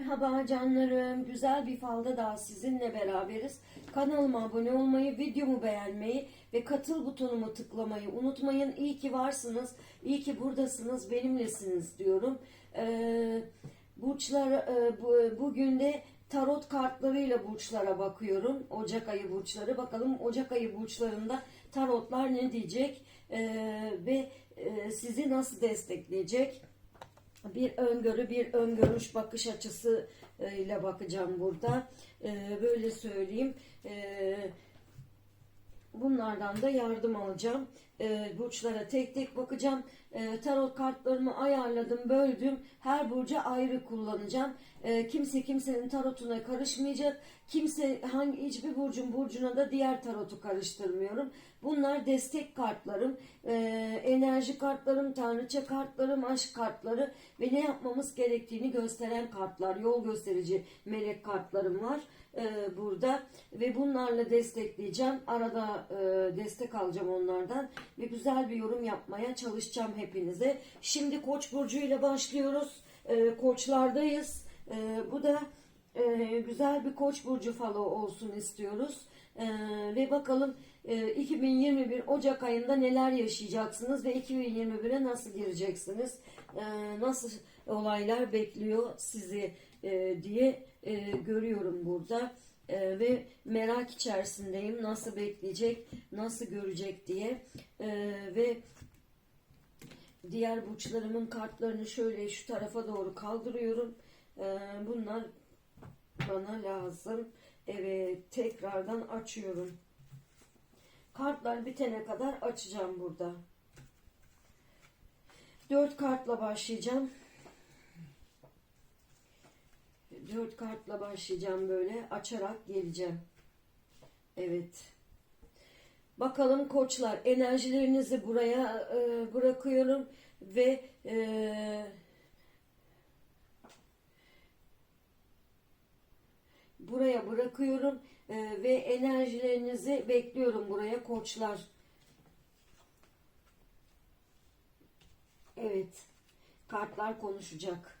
Merhaba canlarım. Güzel bir falda daha sizinle beraberiz. Kanalıma abone olmayı, videomu beğenmeyi ve katıl butonumu tıklamayı unutmayın. İyi ki varsınız. iyi ki buradasınız. Benimlesiniz diyorum. Ee, burçlar e, bu, bugün de tarot kartlarıyla burçlara bakıyorum. Ocak ayı burçları. Bakalım Ocak ayı burçlarında tarotlar ne diyecek Ee, ve e, sizi nasıl destekleyecek? Bir öngörü, bir öngörüş bakış açısı e, ile bakacağım burada. E, Böyle söyleyeyim. E, Bunlardan da yardım alacağım. Burçlara tek tek bakacağım. Tarot kartlarımı ayarladım, böldüm. Her burca ayrı kullanacağım. Kimse kimsenin tarotuna karışmayacak. Kimse hangi hiçbir burcun burcuna da diğer tarotu karıştırmıyorum. Bunlar destek kartlarım, e, enerji kartlarım, tanrıça kartlarım, aşk kartları ve ne yapmamız gerektiğini gösteren kartlar, yol gösterici melek kartlarım var e, burada ve bunlarla destekleyeceğim. Arada e, destek alacağım onlardan ve güzel bir yorum yapmaya çalışacağım hepinize. Şimdi Koç burcu ile başlıyoruz. E, koçlardayız. E, bu da e, güzel bir Koç burcu falı olsun istiyoruz. E, ve bakalım e, 2021 Ocak ayında neler yaşayacaksınız ve 2021'e nasıl gireceksiniz? E, nasıl olaylar bekliyor sizi e, diye e, görüyorum burada. E, ve merak içerisindeyim nasıl bekleyecek, nasıl görecek diye E, ve diğer burçlarımın kartlarını şöyle şu tarafa doğru kaldırıyorum. E, bunlar bana lazım. Evet tekrardan açıyorum. Kartlar bitene kadar açacağım burada. Dört kartla başlayacağım. Dört kartla başlayacağım böyle açarak geleceğim. Evet. Bakalım koçlar enerjilerinizi buraya e, bırakıyorum ve e, buraya bırakıyorum e, ve enerjilerinizi bekliyorum buraya koçlar. Evet. Kartlar konuşacak.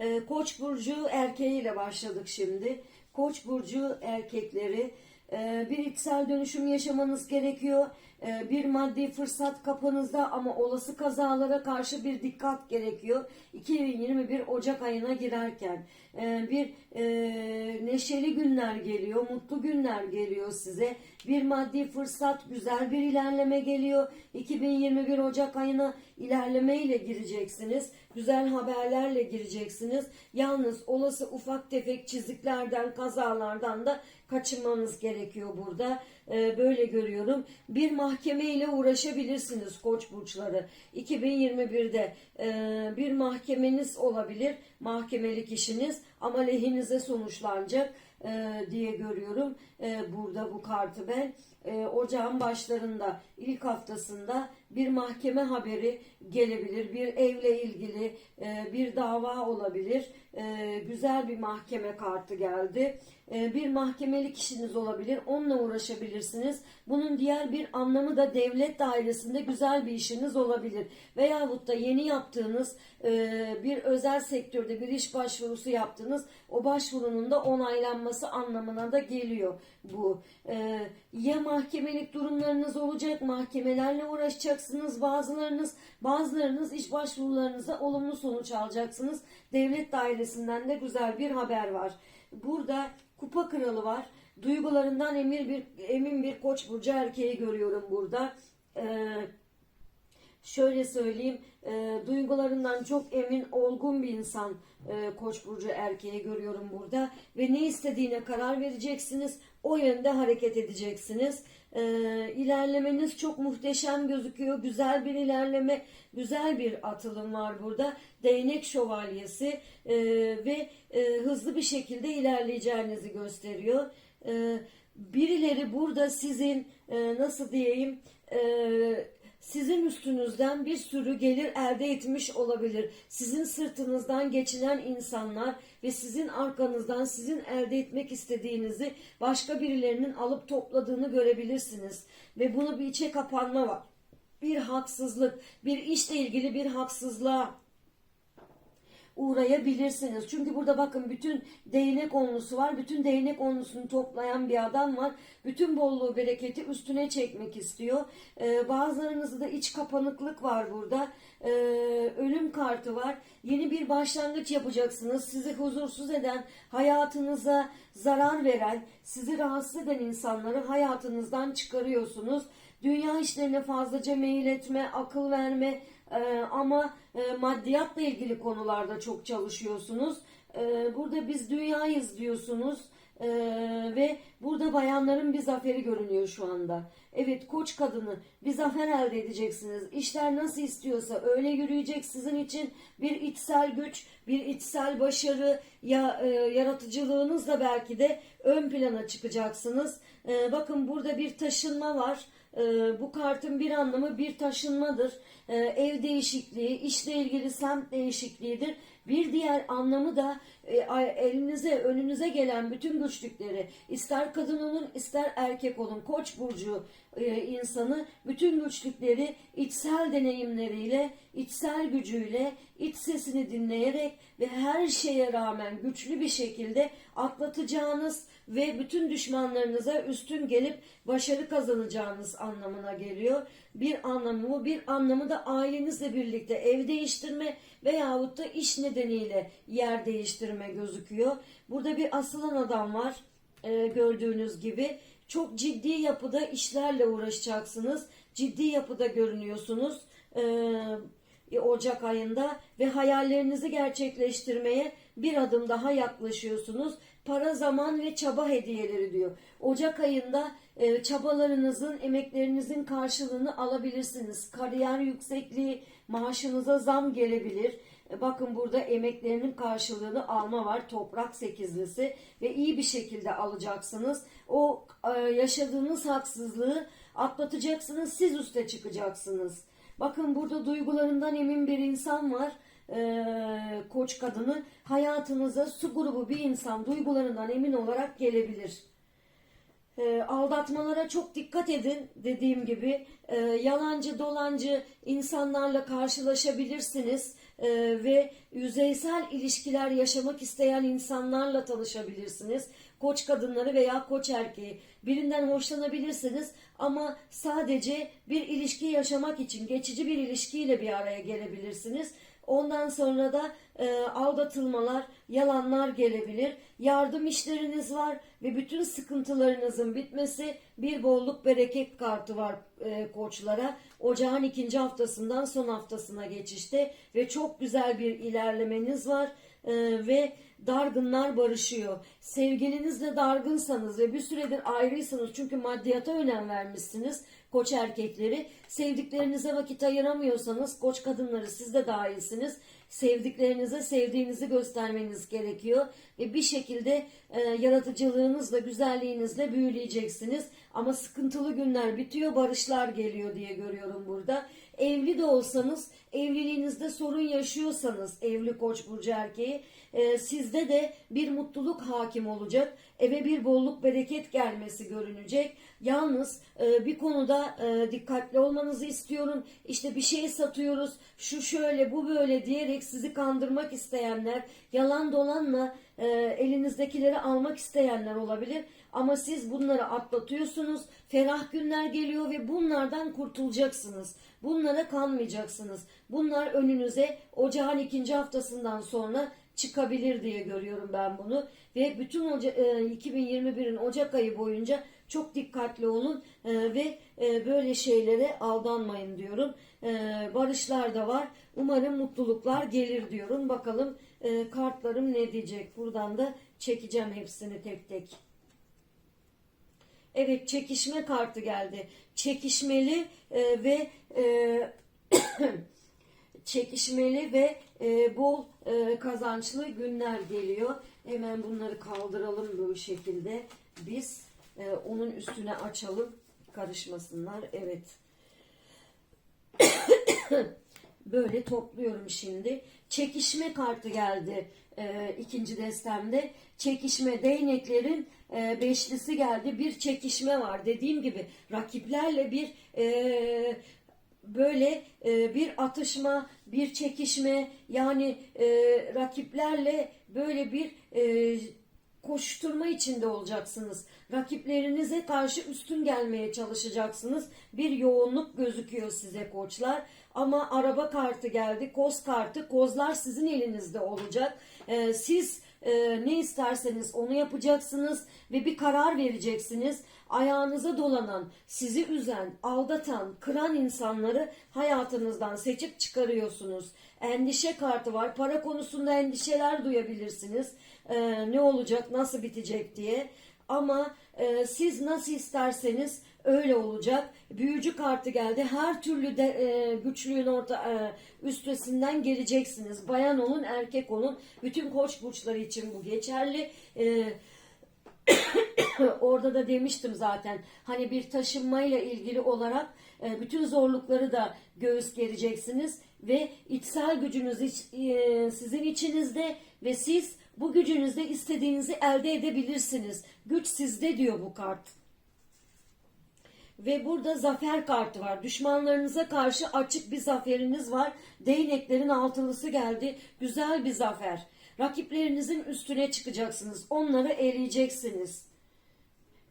Ee, Koç burcu erkeğiyle başladık şimdi. Koç burcu erkekleri e, bir içsel dönüşüm yaşamanız gerekiyor. E, bir maddi fırsat kapınızda ama olası kazalara karşı bir dikkat gerekiyor. 2021 Ocak ayına girerken e, bir neşeli günler geliyor, mutlu günler geliyor size. Bir maddi fırsat, güzel bir ilerleme geliyor. 2021 Ocak ayına ilerlemeyle gireceksiniz. Güzel haberlerle gireceksiniz. Yalnız olası ufak tefek çiziklerden, kazalardan da kaçınmanız gerekiyor burada. Ee, böyle görüyorum. Bir mahkeme ile uğraşabilirsiniz koç burçları. 2021'de e, bir mahkemeniz olabilir. Mahkemelik işiniz ama lehinize sonuçlanacak e, diye görüyorum. E, burada bu kartı ben. E, ocağın başlarında ilk haftasında bir mahkeme haberi gelebilir. Bir evle ilgili e, bir dava olabilir. E, güzel bir mahkeme kartı geldi. E, bir mahkemelik işiniz olabilir. Onunla uğraşabilirsiniz. Bunun diğer bir anlamı da devlet dairesinde güzel bir işiniz olabilir. Veyahut da yeni yaptığınız e, bir özel sektörde bir iş başvurusu yaptınız. O başvurunun da onaylanması anlamına da geliyor bu. E, ya mahkemelik durumlarınız olacak. Mahkemelerle uğraşacaksınız. Bazılarınız bazılarınız iş başvurularınıza olumlu sonuç alacaksınız. Devlet dairesinden de güzel bir haber var. Burada kupa kralı var. Duygularından emin bir emin bir koç burcu erkeği görüyorum burada. Ee, şöyle söyleyeyim, e, duygularından çok emin, olgun bir insan e, Koç burcu erkeği görüyorum burada ve ne istediğine karar vereceksiniz, o yönde hareket edeceksiniz. E, ilerlemeniz çok muhteşem gözüküyor, güzel bir ilerleme, güzel bir atılım var burada. Değnek şövalyesi e, ve e, hızlı bir şekilde ilerleyeceğinizi gösteriyor. E, birileri burada sizin e, nasıl diyeyim e, sizin üstünüzden bir sürü gelir elde etmiş olabilir. Sizin sırtınızdan geçinen insanlar ve sizin arkanızdan sizin elde etmek istediğinizi başka birilerinin alıp topladığını görebilirsiniz. Ve bunu bir içe kapanma var. Bir haksızlık, bir işle ilgili bir haksızlığa uğrayabilirsiniz. Çünkü burada bakın bütün değnek onlusu var. Bütün değnek onlusunu toplayan bir adam var. Bütün bolluğu bereketi üstüne çekmek istiyor. Ee, bazılarınızda da iç kapanıklık var burada. Ee, ölüm kartı var. Yeni bir başlangıç yapacaksınız. Sizi huzursuz eden, hayatınıza zarar veren, sizi rahatsız eden insanları hayatınızdan çıkarıyorsunuz. Dünya işlerine fazlaca meyil etme, akıl verme e, ama e, maddiyatla ilgili konularda çok çalışıyorsunuz. E, burada biz dünyayız diyorsunuz. Ee, ve burada bayanların bir zaferi görünüyor şu anda. Evet koç kadını bir zafer elde edeceksiniz. İşler nasıl istiyorsa öyle yürüyecek sizin için bir içsel güç, bir içsel başarı, ya e, yaratıcılığınızla belki de ön plana çıkacaksınız. Ee, bakın burada bir taşınma var. Ee, bu kartın bir anlamı bir taşınmadır. Ee, ev değişikliği, işle ilgili semt değişikliğidir. Bir diğer anlamı da e, elinize, önünüze gelen bütün güçlükleri, ister kadın olun, ister erkek olun, koç burcu e, insanı bütün güçlükleri içsel deneyimleriyle, içsel gücüyle, iç sesini dinleyerek ve her şeye rağmen güçlü bir şekilde atlatacağınız ve bütün düşmanlarınıza üstün gelip başarı kazanacağınız anlamına geliyor. Bir anlamı bu, bir anlamı da ailenizle birlikte ev değiştirme veyahut da iş nedeniyle yer değiştirme gözüküyor. Burada bir asılan adam var e, gördüğünüz gibi. Çok ciddi yapıda işlerle uğraşacaksınız. Ciddi yapıda görünüyorsunuz. E, Ocak ayında ve hayallerinizi gerçekleştirmeye bir adım daha yaklaşıyorsunuz. Para, zaman ve çaba hediyeleri diyor. Ocak ayında e, çabalarınızın, emeklerinizin karşılığını alabilirsiniz. Kariyer yüksekliği, maaşınıza zam gelebilir. E, bakın burada emeklerinin karşılığını alma var. Toprak sekizlisi ve iyi bir şekilde alacaksınız. O e, yaşadığınız haksızlığı atlatacaksınız. Siz üste çıkacaksınız. Bakın burada duygularından emin bir insan var e, koç kadını hayatınıza su grubu bir insan duygularından emin olarak gelebilir. E, aldatmalara çok dikkat edin dediğim gibi e, yalancı dolancı insanlarla karşılaşabilirsiniz e, ve yüzeysel ilişkiler yaşamak isteyen insanlarla tanışabilirsiniz. Koç kadınları veya koç erkeği birinden hoşlanabilirsiniz ama sadece bir ilişki yaşamak için geçici bir ilişkiyle bir araya gelebilirsiniz. Ondan sonra da e, aldatılmalar, yalanlar gelebilir. Yardım işleriniz var ve bütün sıkıntılarınızın bitmesi bir bolluk bereket kartı var e, koçlara. Ocağın ikinci haftasından son haftasına geçişte ve çok güzel bir ilerlemeniz var e, ve dargınlar barışıyor. Sevgilinizle dargınsanız ve bir süredir ayrıysanız çünkü maddiyata önem vermişsiniz koç erkekleri. Sevdiklerinize vakit ayıramıyorsanız koç kadınları siz de dahilsiniz. Sevdiklerinize sevdiğinizi göstermeniz gerekiyor. Ve bir şekilde e, yaratıcılığınızla, güzelliğinizle büyüleyeceksiniz. Ama sıkıntılı günler bitiyor, barışlar geliyor diye görüyorum burada. Evli de olsanız, evliliğinizde sorun yaşıyorsanız evli koç burcu erkeği e, sizde de bir mutluluk hakim olacak. Eve bir bolluk bereket gelmesi görünecek. Yalnız e, bir konuda e, dikkatli olmanızı istiyorum. İşte bir şey satıyoruz, şu şöyle bu böyle diyerek sizi kandırmak isteyenler, yalan dolanla e, elinizdekileri almak isteyenler olabilir. Ama siz bunları atlatıyorsunuz. Ferah günler geliyor ve bunlardan kurtulacaksınız. Bunlara kanmayacaksınız. Bunlar önünüze ocağın ikinci haftasından sonra çıkabilir diye görüyorum ben bunu. Ve bütün Oca e, 2021'in Ocak ayı boyunca çok dikkatli olun e, ve e, böyle şeylere aldanmayın diyorum. E, barışlar da var. Umarım mutluluklar gelir diyorum. Bakalım e, kartlarım ne diyecek. Buradan da çekeceğim hepsini tek tek. Evet çekişme kartı geldi. Çekişmeli e, ve e, çekişmeli ve e, bol e, kazançlı günler geliyor. Hemen bunları kaldıralım bu şekilde. Biz e, onun üstüne açalım. Karışmasınlar. Evet. Böyle topluyorum şimdi. Çekişme kartı geldi e, ikinci destemde. Çekişme değneklerin e, beşlisi geldi. Bir çekişme var. Dediğim gibi rakiplerle bir e, böyle e, bir atışma, bir çekişme yani e, rakiplerle böyle bir e, koşturma içinde olacaksınız. Rakiplerinize karşı üstün gelmeye çalışacaksınız. Bir yoğunluk gözüküyor size koçlar. Ama araba kartı geldi, koz kartı. Kozlar sizin elinizde olacak. Ee, siz e, ne isterseniz onu yapacaksınız ve bir karar vereceksiniz. Ayağınıza dolanan, sizi üzen, aldatan, kıran insanları hayatınızdan seçip çıkarıyorsunuz. Endişe kartı var. Para konusunda endişeler duyabilirsiniz. Ee, ne olacak, nasıl bitecek diye. Ama e, siz nasıl isterseniz öyle olacak. Büyücü kartı geldi. Her türlü de e, güçlüğün orta e, üstesinden geleceksiniz. Bayan olun, erkek olun. Bütün koç burçları için bu geçerli. E, orada da demiştim zaten. Hani bir taşınmayla ilgili olarak e, bütün zorlukları da göğüs gereceksiniz ve içsel gücünüz iç- e, sizin içinizde ve siz bu gücünüzle istediğinizi elde edebilirsiniz. Güç sizde diyor bu kart. Ve burada zafer kartı var. Düşmanlarınıza karşı açık bir zaferiniz var. Değneklerin altılısı geldi. Güzel bir zafer. Rakiplerinizin üstüne çıkacaksınız. Onları eleyeceksiniz.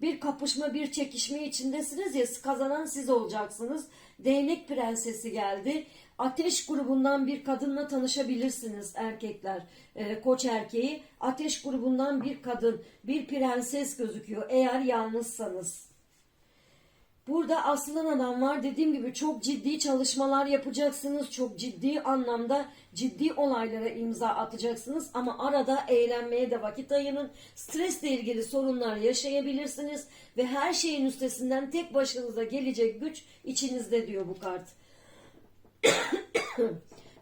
Bir kapışma, bir çekişme içindesiniz ya kazanan siz olacaksınız. Değnek prensesi geldi. Ateş grubundan bir kadınla tanışabilirsiniz erkekler. Ee, koç erkeği. Ateş grubundan bir kadın, bir prenses gözüküyor eğer yalnızsanız. Burada aslan adam var. Dediğim gibi çok ciddi çalışmalar yapacaksınız. Çok ciddi anlamda ciddi olaylara imza atacaksınız. Ama arada eğlenmeye de vakit ayırın. Stresle ilgili sorunlar yaşayabilirsiniz. Ve her şeyin üstesinden tek başınıza gelecek güç içinizde diyor bu kart.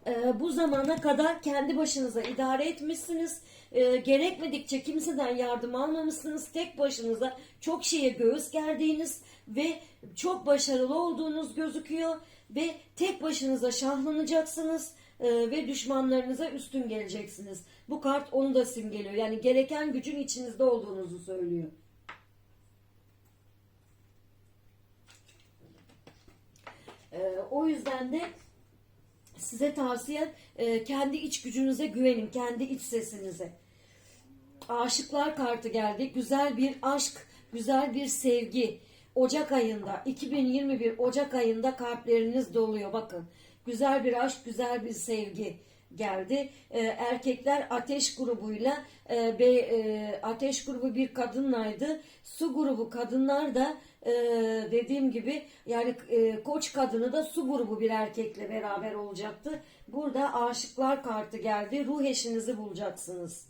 Ee, bu zamana kadar kendi başınıza idare etmişsiniz. Ee, gerekmedikçe kimseden yardım almamışsınız. Tek başınıza çok şeye göğüs gerdiğiniz ve çok başarılı olduğunuz gözüküyor. Ve tek başınıza şahlanacaksınız ee, ve düşmanlarınıza üstün geleceksiniz. Bu kart onu da simgeliyor. Yani gereken gücün içinizde olduğunuzu söylüyor. Ee, o yüzden de size tavsiyem e, kendi iç gücünüze güvenin, kendi iç sesinize. Aşıklar kartı geldi. Güzel bir aşk, güzel bir sevgi. Ocak ayında, 2021 Ocak ayında kalpleriniz doluyor. Bakın, güzel bir aşk, güzel bir sevgi geldi. E, erkekler ateş grubuyla, e, be, e, ateş grubu bir kadınlaydı. Su grubu kadınlar da e, dediğim gibi yani e, koç kadını da su grubu bir erkekle beraber olacaktı. Burada aşıklar kartı geldi. Ruh eşinizi bulacaksınız.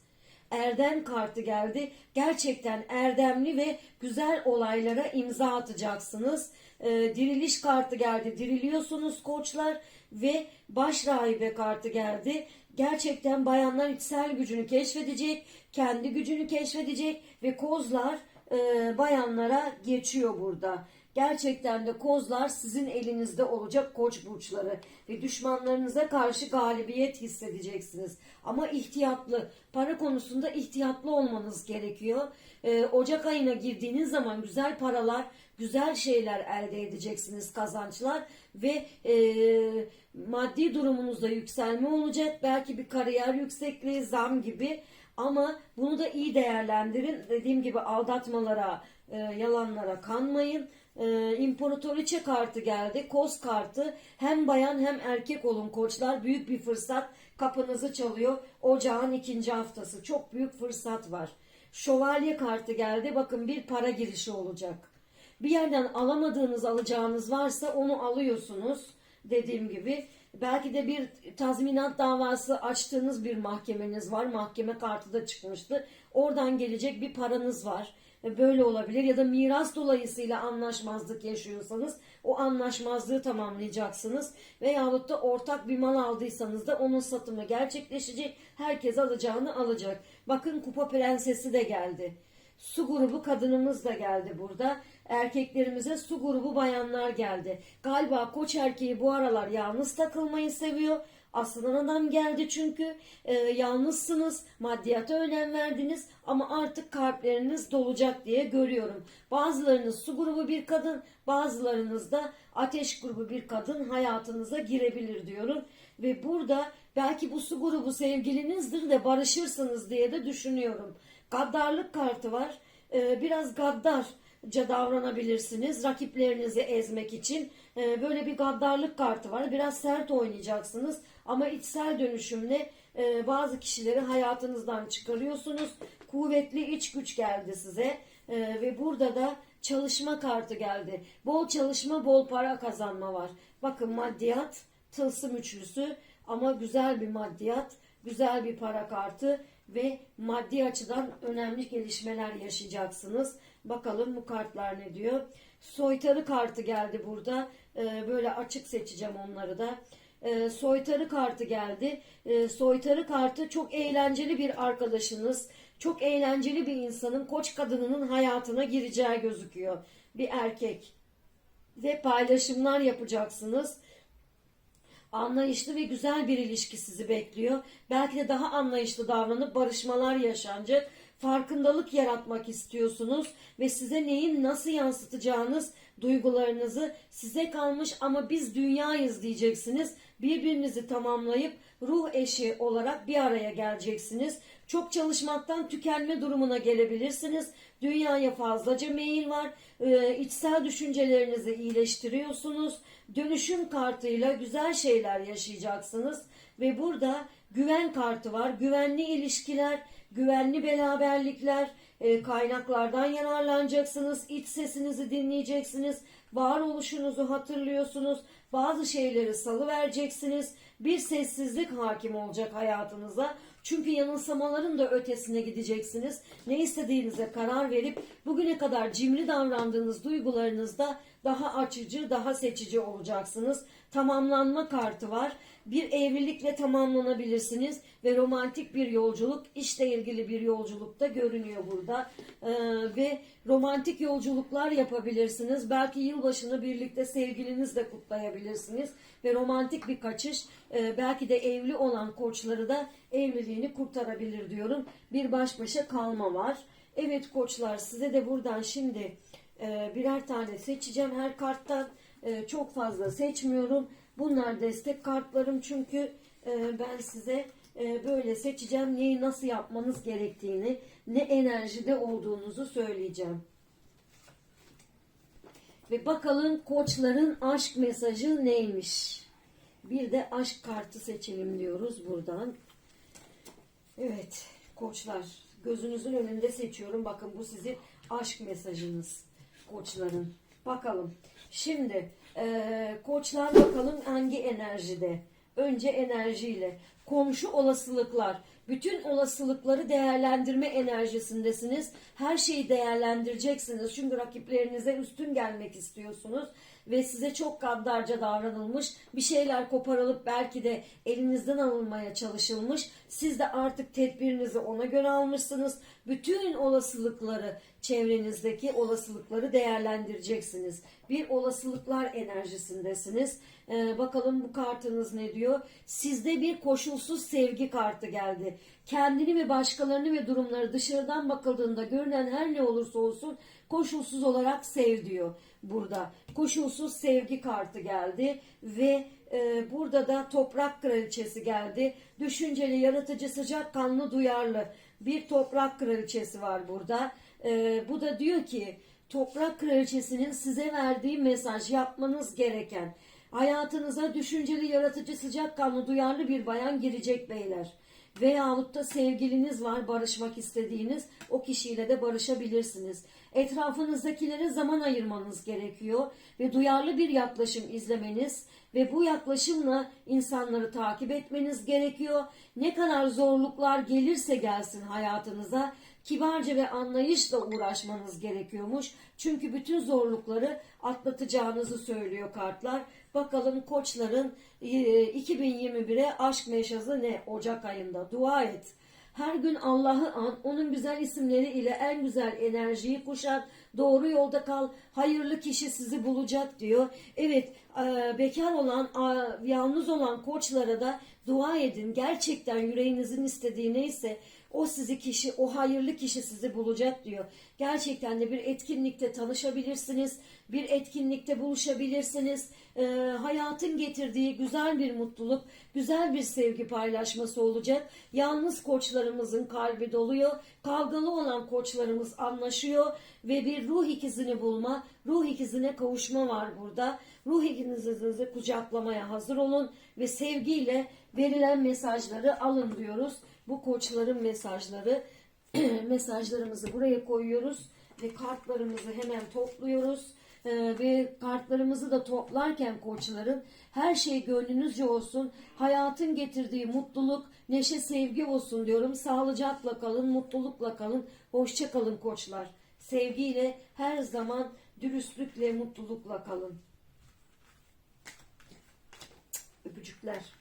Erdem kartı geldi. Gerçekten erdemli ve güzel olaylara imza atacaksınız. Ee, diriliş kartı geldi. Diriliyorsunuz koçlar ve baş rahibe kartı geldi. Gerçekten bayanlar içsel gücünü keşfedecek, kendi gücünü keşfedecek ve kozlar e, bayanlara geçiyor burada. Gerçekten de kozlar sizin elinizde olacak koç burçları ve düşmanlarınıza karşı galibiyet hissedeceksiniz. Ama ihtiyatlı, para konusunda ihtiyatlı olmanız gerekiyor. Ee, Ocak ayına girdiğiniz zaman güzel paralar, güzel şeyler elde edeceksiniz, kazançlar ve e, maddi durumunuzda yükselme olacak. Belki bir kariyer yüksekliği, zam gibi ama bunu da iyi değerlendirin. Dediğim gibi aldatmalara, e, yalanlara kanmayın. E, İmparatoriçe kartı geldi. Koz kartı. Hem bayan hem erkek olun koçlar. Büyük bir fırsat kapınızı çalıyor. Ocağın ikinci haftası. Çok büyük fırsat var. Şövalye kartı geldi. Bakın bir para girişi olacak. Bir yerden alamadığınız alacağınız varsa onu alıyorsunuz. Dediğim gibi belki de bir tazminat davası açtığınız bir mahkemeniz var. Mahkeme kartı da çıkmıştı. Oradan gelecek bir paranız var. Böyle olabilir ya da miras dolayısıyla anlaşmazlık yaşıyorsanız o anlaşmazlığı tamamlayacaksınız. Veyahut da ortak bir mal aldıysanız da onun satımı gerçekleşecek. Herkes alacağını alacak. Bakın kupa prensesi de geldi. Su grubu kadınımız da geldi burada. Erkeklerimize su grubu bayanlar geldi. Galiba koç erkeği bu aralar yalnız takılmayı seviyor. Aslan adam geldi çünkü e, yalnızsınız, maddiyata önem verdiniz ama artık kalpleriniz dolacak diye görüyorum. Bazılarınız su grubu bir kadın, bazılarınız da ateş grubu bir kadın hayatınıza girebilir diyorum. Ve burada belki bu su grubu sevgilinizdir de barışırsınız diye de düşünüyorum. Gaddarlık kartı var. Ee, biraz gaddarca davranabilirsiniz rakiplerinizi ezmek için. Ee, böyle bir gaddarlık kartı var. Biraz sert oynayacaksınız ama içsel dönüşümle e, bazı kişileri hayatınızdan çıkarıyorsunuz. Kuvvetli iç güç geldi size Ee, ve burada da çalışma kartı geldi. Bol çalışma, bol para kazanma var. Bakın maddiyat, tılsım üçlüsü ama güzel bir maddiyat, güzel bir para kartı ve maddi açıdan önemli gelişmeler yaşayacaksınız. Bakalım bu kartlar ne diyor? Soytarı kartı geldi burada. Ee, böyle açık seçeceğim onları da. Ee, soytarı kartı geldi. Ee, soytarı kartı çok eğlenceli bir arkadaşınız. Çok eğlenceli bir insanın, koç kadınının hayatına gireceği gözüküyor. Bir erkek. Ve paylaşımlar yapacaksınız anlayışlı ve güzel bir ilişki sizi bekliyor. Belki de daha anlayışlı davranıp barışmalar yaşanacak. Farkındalık yaratmak istiyorsunuz ve size neyin nasıl yansıtacağınız duygularınızı size kalmış ama biz dünyayız diyeceksiniz. Birbirinizi tamamlayıp ruh eşi olarak bir araya geleceksiniz. Çok çalışmaktan tükenme durumuna gelebilirsiniz. Dünyaya fazlaca meyil var. Ee, içsel düşüncelerinizi iyileştiriyorsunuz. Dönüşüm kartıyla güzel şeyler yaşayacaksınız. Ve burada güven kartı var. Güvenli ilişkiler, güvenli beraberlikler, e, kaynaklardan yararlanacaksınız. İç sesinizi dinleyeceksiniz. Varoluşunuzu hatırlıyorsunuz. Bazı şeyleri salı vereceksiniz. Bir sessizlik hakim olacak hayatınıza. Çünkü yanılsamaların da ötesine gideceksiniz. Ne istediğinize karar verip bugüne kadar cimri davrandığınız duygularınızda daha açıcı, daha seçici olacaksınız. Tamamlanma kartı var. Bir evlilikle tamamlanabilirsiniz ve romantik bir yolculuk, işle ilgili bir yolculukta görünüyor burada. Ee, ve romantik yolculuklar yapabilirsiniz. Belki yılbaşını birlikte sevgilinizle kutlayabilirsiniz ve romantik bir kaçış e, belki de evli olan koçları da evliliğini kurtarabilir diyorum. Bir baş başa kalma var. Evet koçlar size de buradan şimdi e, birer tane seçeceğim her karttan. E, çok fazla seçmiyorum. Bunlar destek kartlarım çünkü e, ben size e, böyle seçeceğim. Neyi nasıl yapmanız gerektiğini, ne enerjide olduğunuzu söyleyeceğim. Ve bakalım koçların aşk mesajı neymiş? Bir de aşk kartı seçelim diyoruz buradan. Evet koçlar gözünüzün önünde seçiyorum. Bakın bu sizin aşk mesajınız koçların. Bakalım. Şimdi e, koçlar bakalım hangi enerjide? Önce enerjiyle. Komşu olasılıklar. Bütün olasılıkları değerlendirme enerjisindesiniz. Her şeyi değerlendireceksiniz. Çünkü rakiplerinize üstün gelmek istiyorsunuz. Ve size çok gaddarca davranılmış. Bir şeyler koparılıp belki de elinizden alınmaya çalışılmış. Siz de artık tedbirinizi ona göre almışsınız. Bütün olasılıkları, çevrenizdeki olasılıkları değerlendireceksiniz. Bir olasılıklar enerjisindesiniz. Ee, bakalım bu kartınız ne diyor? Sizde bir koşulsuz sevgi kartı geldi. Kendini ve başkalarını ve durumları dışarıdan bakıldığında görünen her ne olursa olsun koşulsuz olarak sev diyor burada. Koşulsuz sevgi kartı geldi ve e, burada da toprak kraliçesi geldi. Düşünceli, yaratıcı, sıcakkanlı, duyarlı bir toprak kraliçesi var burada. E, bu da diyor ki toprak kraliçesinin size verdiği mesaj yapmanız gereken hayatınıza düşünceli, yaratıcı, sıcakkanlı, duyarlı bir bayan girecek beyler. Veyahut da sevgiliniz var barışmak istediğiniz o kişiyle de barışabilirsiniz. Etrafınızdakilere zaman ayırmanız gerekiyor ve duyarlı bir yaklaşım izlemeniz ve bu yaklaşımla insanları takip etmeniz gerekiyor. Ne kadar zorluklar gelirse gelsin hayatınıza kibarca ve anlayışla uğraşmanız gerekiyormuş. Çünkü bütün zorlukları atlatacağınızı söylüyor kartlar. Bakalım koçların e, 2021'e aşk meşazı ne Ocak ayında? Dua et. Her gün Allah'ı an, onun güzel isimleri ile en güzel enerjiyi kuşat, doğru yolda kal, hayırlı kişi sizi bulacak diyor. Evet, e, bekar olan, yalnız olan koçlara da Dua edin. Gerçekten yüreğinizin istediği neyse o sizi kişi, o hayırlı kişi sizi bulacak diyor. Gerçekten de bir etkinlikte tanışabilirsiniz. Bir etkinlikte buluşabilirsiniz. Ee, hayatın getirdiği güzel bir mutluluk, güzel bir sevgi paylaşması olacak. Yalnız koçlarımızın kalbi doluyor. Kavgalı olan koçlarımız anlaşıyor ve bir ruh ikizini bulma, ruh ikizine kavuşma var burada. Ruh ikizinizi kucaklamaya hazır olun ve sevgiyle verilen mesajları alın diyoruz. Bu koçların mesajları mesajlarımızı buraya koyuyoruz ve kartlarımızı hemen topluyoruz. Ee, ve kartlarımızı da toplarken koçların her şey gönlünüzce olsun. Hayatın getirdiği mutluluk, neşe, sevgi olsun diyorum. Sağlıcakla kalın, mutlulukla kalın. Hoşça kalın koçlar. Sevgiyle her zaman dürüstlükle, mutlulukla kalın. Öpücükler.